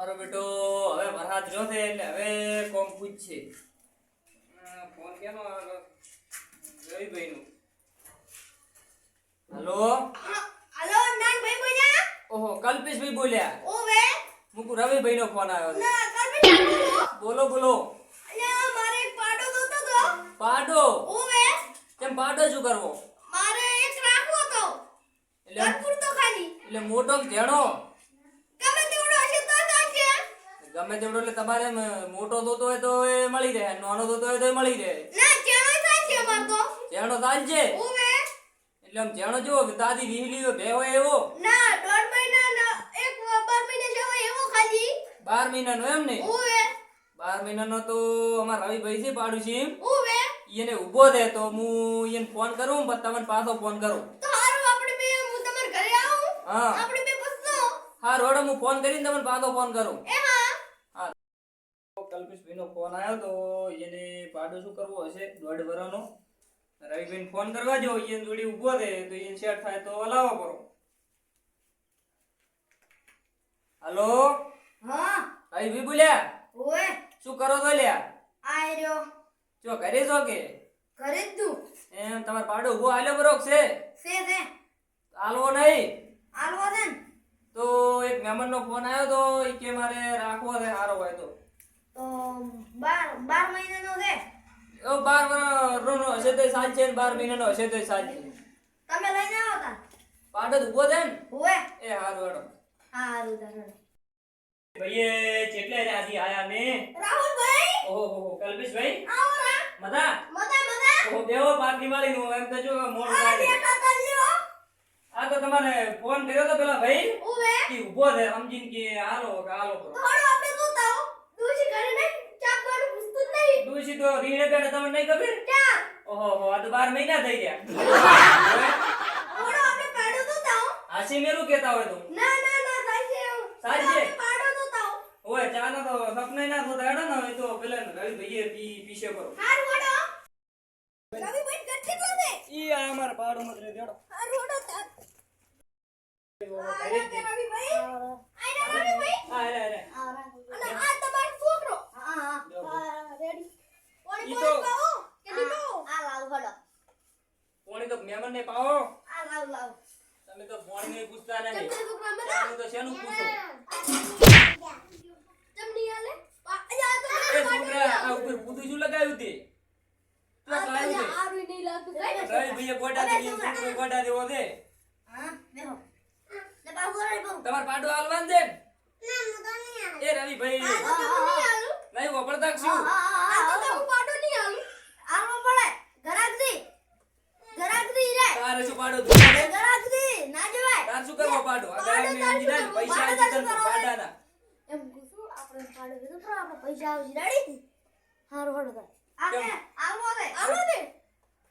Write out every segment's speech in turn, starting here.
મારો બેટો હવે વરસાદ જો છે એટલે હવે કોમ પૂછશે. ફોન કેનો આવ્યો? નું હલો? હલો નાનભાઈ બોલ્યા? ઓહો કલ્પેશભાઈ બોલ્યા. ઓવે મુકુ રવિભાઈનો ફોન આવ્યો છે. ના કલ્પેશ બોલો. બોલો અલ્યા મારે એક પાડો જોતો તો. પાડો? ઓવે કેમ પાડો શું કરવો? મારે એક રાખવો તો એટલે તો ખાલી. એટલે મોટો કે ઝેણો ગમે તેવડો હશે તો ચાલશે ગમે જેવડો એટલે તમારે મોટો થતો હોય તો એ મળી રહે નાનો થતો હોય તો એ મળી રહે ના ચેણો અમાર તો. ઝેણો ચાલશે? ઓવે એટલે આમ ઝેણો જેવો દાદી વીહલી બે હોય એવો? ના દોઢ મહિના ના એક બાર મહિના જેવો એવો ખાલી. બાર મહિનાનો એમ ને? ઓવે બાર મહિનાનો તો અમારા રવિભાઈ છે પાડોશી ઓવે એને ઊભો દે તો હું એને ફોન કરું પણ તમને પાછો ફોન કરું. તો આપણે બે હું તમારા ઘરે આવું. હા. આપણે બે પસતો હા રોડો હું ફોન કરીને તમને પાછો ફોન કરું. કલ્પેશભાઈનો ફોન આવ્યો તો એને પાડો શું કરવો હશે? દોઢ વરાનો રવિભાઈ ફોન કરવા જો એને જોડી ઊભો રહે તો એને સેટ થાય તો હલાવો કરો હલો? હા. રવિભાઈ બોલ્યા? ઓએ શું કરો તો લ્યા? આયરો જો ઘરે છો કે? ઘરે જ તું એમ તમાર પાડો ઊભો આલ્યો બરોક છે? છે છે. હાલવો નહીં. આલવો છે ને. તો એક મહેમાનનો ફોન આવ્યો તો એ કે મારે રાખવો છે સારો હોય તો. બાર બાર મહિનાનો છે? ઓ બાર વર્ષનો હશે તો સાજ છે ને બાર મહિનાનો હશે તો સાજ છે. તમે લઈને આવો તા. પાડો ઊભો થાય ને. ઓવે એ હારું હેડો હારું તારું ભાઈએ ચેટલે રાજી આયા ને રાહુલભાઈ? ઓહો હો હો કલ્પેશભાઈ? આવો રા. મજા મજા મજા ઓહો બેહો પાક દિવાળી નું એમ તો જો મોડું આ થાય. આ તો તમારે ફોન કર્યો તો પેલા ભાઈ? ઓવે કે ઊભો છે સમજીને કે હાલો કે હાલો. થોડો આપણે જોતા હો દૂષી ઘરે નહીં ચાપવાનું ડોશી તો રીણે તમને નહીં ખબર? ઓહો હો આ તો બાર મહિના થઈ ગયા. ઓડો આપણે પાડો તો હો હાસી મેરું કેતા હોય તો. ના ના ના સાચે સાચે? પાડો તો હો ઓય ચાના તો સપને ના તો હેડો ને એ તો પેલા રવિ ભાઈએ પી પીશે કરો. હાર ઓડો રવિ રવિભાઈ કેટલી બોલે ઈ આ અમાર પાડો મત રે દેડો હારું વડો તાર. રવિ જ દે. રવિભાઈ આય રે રવિભાઈ હા અરે અરે અને આ તમારો છોકરો હા હા રેડી ઈ કોણ તો- કોણ પાઓ કે દીકો આ લાવ હડો પોણી તો ને પાવો આ લાવ લાવ. તમે તો ફોન ને પૂછતા તમને મજા ચાનું તો શેનું પૂછો? તમને આલે એ છોકરા આ ઉપર પૂતું શું લગાવ્યું તે? તો કાયું આરું નહીં લાગતું. રવિ ભઈએ ગોડા દે છોકરો ગોડા દેવો દે હા બેહો. ને બાબુ રે તમાર પાડો આલવાન દે ને. ના મુ તો નહીં એ રવિ ભાઈ આ તો હું નહીં આલું નહીં વપરતા શું આ તો હું પાડો નહીં આલું આલવો પડે ગરાક દી ગરાક દી રે તારે શું પાડો તું? દી ના જવાય. તાર શું કરવો પાડો? આ દીધા ને કરવું? પૈસા પાડો આવી તને પાડાના. એમ કીધું આપણે પાડો તો પણ આપણે પૈસા આવી રેડી હારું હડો આપણે આલવો દે આલવો દે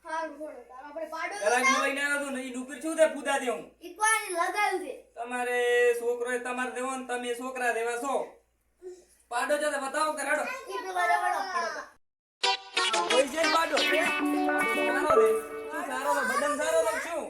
હારું હડો આપણે પાડો ગરાક લઈને આવ્યો તો ને ઈ છું? તે પૂદા દે ઈકવાની લગાવ્યું છે? તમારે છોકરો એ તમારે દેવો ને તમે છોકરા દેવા છો. પાડો છે તો બતાવો ઈ પેલો પાડો? સારો રે બદન સારો શું?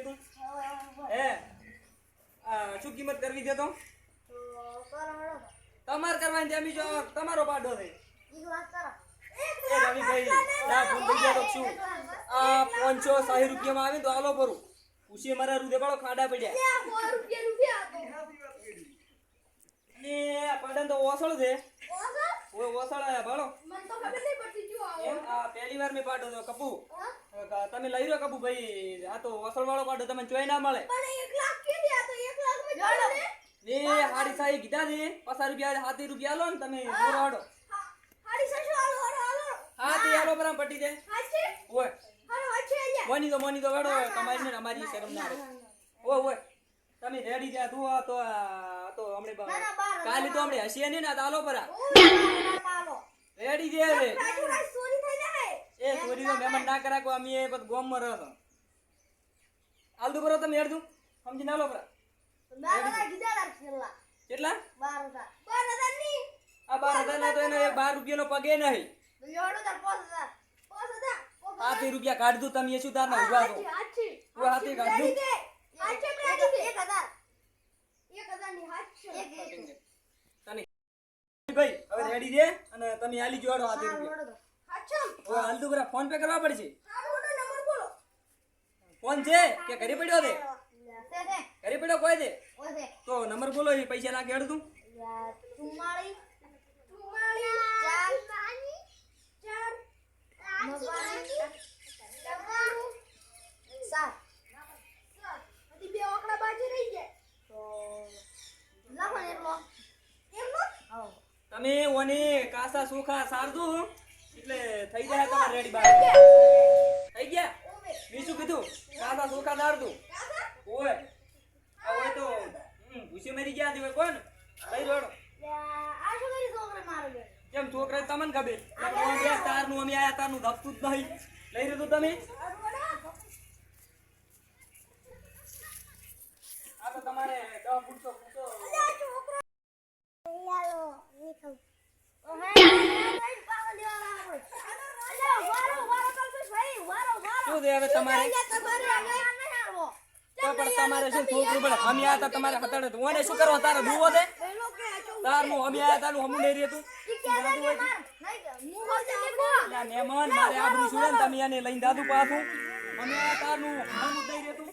તો આ શું કિંમત કરવી છે તો? તમારે કરવાની છે અમી જો તમારો પાડો છે. એ રવિભાઈ ભાઈ ભૂલ થઈ ગયા તો શું? આ પાંચસો સાહી રૂપિયામાં આવે તો આલો ભરું. પૂછીએ મારા રૂદે પાડો ખાડા પડ્યા. ને પડન તો ઓસળ છે. ઓય ઓસળ આયા ભાળો. આ પહેલી વાર મેં પાડો તો કપુ. કા- તમે લઈ રહ્યો કપુ ભાઈ આ તો ઓસળ વાળો પાડો તમને ચોય ના મળે. ને હાડી સાહી કીધા છે પચાસ રૂપિયા હાથી રૂપિયા લો ને તમે જોરો હાડો. હા. તે આલો બરાબર પટી જાય. ઓય. મોની તો મોની તો વેડો તમારી ને અમારી શરમ ના ઓ ઓય તમે રેડી થયા તું તો તો હમણે ના, ના, બાર, કાલી તો હમણે હસીએ નહીં ને આ તો આલો પરા. રેડી જે રે એ ચોરી તો મહેમાન ના કરાકો અમે એ પછી ગોમમાં રહો આલદુ બરો તમે હેડતું સમજી ના લો પરા કેટલા? બાર હજાર. બાર હજારની આ બાર હજાર પોસ હજાર. હાથી રૂપિયા કાઢ દઉં તમે શું તાર ના ઊભા તો હાચી હું હાથી કાઢ દઉં દે. 1000 1000 ની હાચી તને ભાઈ હવે રેડી દે અને તમે હાલી જોડો હાથી રૂપિયા. હાચમ હવે હાલ તો પેલા ફોન પે કરવા પડશે. હારું નંબર બોલો. ફોન છે? કે ઘરે પડ્યો છે? સે ઘરે પડ્યો કોઈ છે? તો નંબર બોલો એ પૈસા નાખી હેડ તું. સાત હજી બે આંકડા બાકી રહી ગયા તો લખો ને એટલો એટલો તમે ઓની કાસા સુખા સારજો એટલે થઈ જાય તમારે રેડી બાર. થઈ ગયા. શું કીધું? કાસા સુખા સારજો. ઓય આ ઓય તો ભૂસે મરી ગયા દીવે કોણ લઈ રોડો આ શું કરી છોકરા મારો કેમ છોકરા તમને ખબર? હું બે તારનું, અમે આયા તારનું ધપતું જ નહીં. લઈ રહ્યું તમે? આ તમારે દવા પૂછો શું હવે તમારે? શું છોકરું પડે? અમે આ તમારે હતાડે ઓને શું કરવા? તારે દુવો દે તારનું અમે આયા તારનું હમ નહીં રહેતું. મહેમાન મારે આબરૂ શું ને તમે એને લઈને દાદુ પાછું. અમે આયા તારનું હમું નહીં રહેતું.